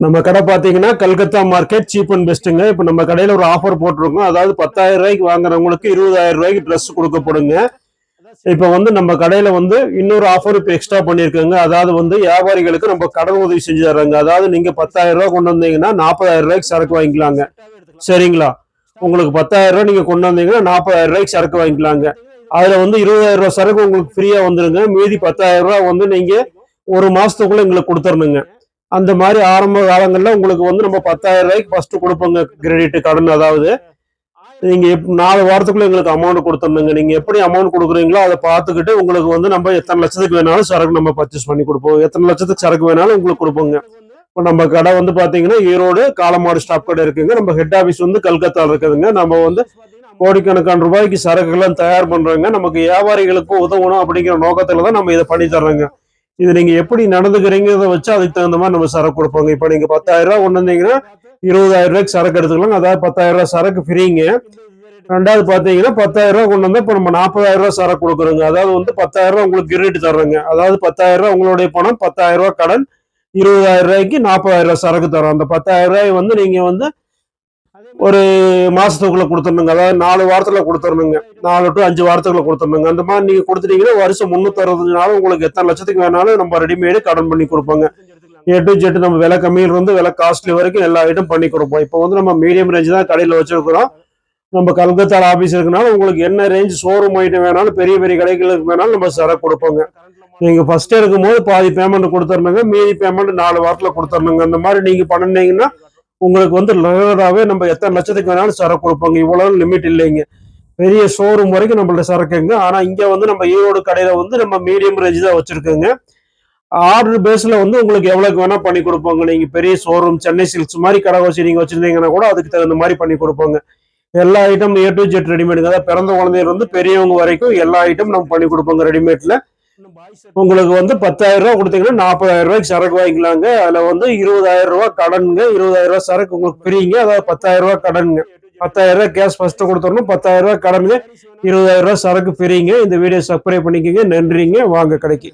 நம்ம கடை பார்த்தீங்கன்னா கல்கத்தா மார்க்கெட் சீப் அண்ட் பெஸ்ட்டுங்க இப்போ நம்ம கடையில் ஒரு ஆஃபர் போட்டிருக்கோம். அதாவது பத்தாயிரம் ரூபாய்க்கு வாங்குறவங்களுக்கு இருபதாயிரம் ரூபாய்க்கு ட்ரெஸ் கொடுக்கப்படுங்க. இப்போ வந்து நம்ம கடையில் வந்து இன்னொரு ஆஃபர் இப்போ எக்ஸ்ட்ரா பண்ணியிருக்கோங்க. அதாவது வந்து வியாபாரிகளுக்கு நம்ம கடன் உதவி செஞ்சு தர்றாங்க. அதாவது நீங்கள் பத்தாயிரம் ரூபா கொண்டு வந்தீங்கன்னா நாற்பதாயிரம் ரூபாய்க்கு சரக்கு வாங்கிக்கலாங்க. சரிங்களா? உங்களுக்கு பத்தாயிரம் ரூபா நீங்கள் கொண்டு வந்தீங்கன்னா நாற்பதாயிரம் ரூபாய்க்கு சரக்கு வாங்கிக்கலாங்க. அதில் வந்து இருபதாயிரம் ரூபா சரக்கு உங்களுக்கு ஃப்ரீயாக வந்துருங்க. மீதி பத்தாயிரம் ரூபா வந்து நீங்கள் ஒரு மாதத்துக்குள்ளே எங்களுக்கு கொடுத்துடணுங்க அந்த மாதிரி ஆரம்ப காலங்களில் உங்களுக்கு வந்து நம்ம பத்தாயிரம் ரூபாய்க்கு ஃபர்ஸ்ட் கொடுப்போங்க கிரெடிட் கடன் அதாவது நீங்க எப்- நாலு வாரத்துக்குள்ள எங்களுக்கு அமௌண்ட் கொடுத்துருந்தீங்க நீங்க எப்படி அமௌண்ட் கொடுக்குறீங்களோ அதை பார்த்துக்கிட்டு உங்களுக்கு வந்து நம்ம எத்தனை லட்சத்துக்கு வேணாலும் சரக்கு நம்ம பர்ச்சேஸ் பண்ணி கொடுப்போம். எத்தனை லட்சத்துக்கு சரக்கு வேணாலும் உங்களுக்கு கொடுப்போங்க. இப்போ நம்ம கடை வந்து பாத்தீங்கன்னா ஈரோடு காலமாடு ஸ்டாப் கடை இருக்குங்க. நம்ம ஹெட் ஆஃபீஸ் வந்து கல்கத்தால இருக்குதுங்க. நம்ம வந்து கோடிக்கணக்கான ரூபாய்க்கு சரக்குலாம் தயார் பண்றோங்க. நமக்கு வியாபாரிகளுக்கு உதவணும் அப்படிங்கிற நோக்கத்துல தான் நம்ம இதை பண்ணி தர்றோங்க. இது நீங்க எப்படி நடந்துக்கிறீங்கிறத வச்சு அதுக்கு தகுந்த மாதிரி நம்ம சரக்கு கொடுப்போங்க. இப்போ நீங்க பத்தாயிரம் ரூபாய் கொண்டு வந்தீங்கன்னா இருபதாயிரம் ரூபாய்க்கு சரக்கு எடுத்துக்கலாம். அதாவது பத்தாயிரம் ரூபாய் சரக்கு ஃப்ரீங்க. ரெண்டாவது பாத்தீங்கன்னா பத்தாயிரம் ரூபாய் கொண்டு வந்தா இப்போ நம்ம நாற்பதாயிரம் ரூபாய் சரக்கு கொடுக்குறோங்க. அதாவது வந்து பத்தாயிரம் ரூபாய் உங்களுக்கு கிரெடிட் தர்றோங்க. அதாவது பத்தாயிரம் ரூபாய் உங்களுடைய பணம் பத்தாயிரம் ரூபாய் கடன் இருபதாயிரம் ரூபாய்க்கு நாற்பதாயிரம் ரூபாய் சரக்கு தரோம் அந்த பத்தாயிரம் ரூபாய் வந்து நீங்க வந்து ஒரு மாசத்துக்குள்ள கொடுத்துடணுங்க. அதாவது நாலு வாரத்துல கொடுத்துடணுங்க. நாலு டு அஞ்சு வாரத்துக்குள்ள கொடுத்துடணுங்க. அந்த மாதிரி நீங்க கொடுத்துட்டீங்கன்னா வருஷம் முன்னூத்தி அறுபத்தஞ்சு நாள் உங்களுக்கு எத்தனை லட்சத்துக்கு வேணாலும் நம்ம ரெடிமேடு கடன் பண்ணி கொடுப்போங்க. ஏ டு ஜெட் நம்ம விலை கம்மியில இருந்து விலை காஸ்ட்லி வரைக்கும் எல்லா ஐட்டம் பண்ணி கொடுப்போம். இப்போ வந்து நம்ம மீடியம் ரேஞ்ச் தான் கடையில் வச்சிருக்கிறோம். நம்ம கல்கத்தால ஆபீஸ் இருக்குனால உங்களுக்கு என்ன ரேஞ்ச் ஷோரூம் ஐட்டம் வேணாலும் பெரிய பெரிய கடைகளுக்கு வேணாலும் நம்ம சரக்கு கொடுப்போங்க. நீங்க ஃபர்ஸ்ட் இருக்கும்போது பாதி பேமெண்ட் கொடுத்துருணுங்க மீதி பேமெண்ட் நாலு வாரத்துல கொடுத்துடணுங்க. அந்த மாதிரி நீங்க பண்ணினீங்கன்னா உங்களுக்கு வந்து ரெகுலராகவே நம்ம எத்தனை லட்சத்துக்கு வேணாலும் சரக்கு கொடுப்போங்க. இவ்வளவு லிமிட் இல்லைங்க. பெரிய ஷோரூம் வரைக்கும் நம்மள்ட்ட சரக்குங்க. ஆனால் இங்கே வந்து நம்ம ஈரோடு கடையில் வந்து நம்ம மீடியம் ரேஞ்ச் தான் வச்சுருக்கோங்க. ஆர்டர் பேஸில் வந்து உங்களுக்கு எவ்வளோக்கு வேணால் பண்ணி கொடுப்போங்க. நீங்கள் பெரிய ஷோரூம் சென்னை சில்க்ஸ் மாதிரி கடை வச்சு நீங்கள் வச்சிருந்தீங்கன்னா கூட அதுக்கு தகுந்த மாதிரி பண்ணி கொடுப்போங்க. எல்லா ஐட்டம் ஏ டு ஜெட் ரெடிமேடுங்க அதாவது பிறந்த குழந்தையில இருந்து பெரியவங்க வரைக்கும் எல்லா ஐட்டம் நம்ம பண்ணி கொடுப்போங்க ரெடிமேட்டில் உங்களுக்கு வந்து பத்தாயிரம் ரூபா கொடுத்தீங்கன்னா நாற்பதாயிரம் ரூபாய்க்கு சரக்கு வாங்கிக்கலாங்க. அதில் வந்து இருபதாயிரம் ரூபா கடனுங்க. இருபதாயிரம் ரூபா சரக்கு உங்களுக்கு ஃப்ரீங்க அதாவது பத்தாயிரம் ரூபா கடனுங்க. பத்தாயிரம் ரூபா கேஷ் ஃபர்ஸ்ட் கொடுத்துடணும். பத்தாயிரம் ரூபாய் கடனுங்க. இருபதாயிரம் ரூபா சரக்கு ஃப்ரீங்க இந்த வீடியோ சப்ஸ்கிரைப் பண்ணிக்கோங்க. நன்றிங்க. வாங்க கடைக்கு.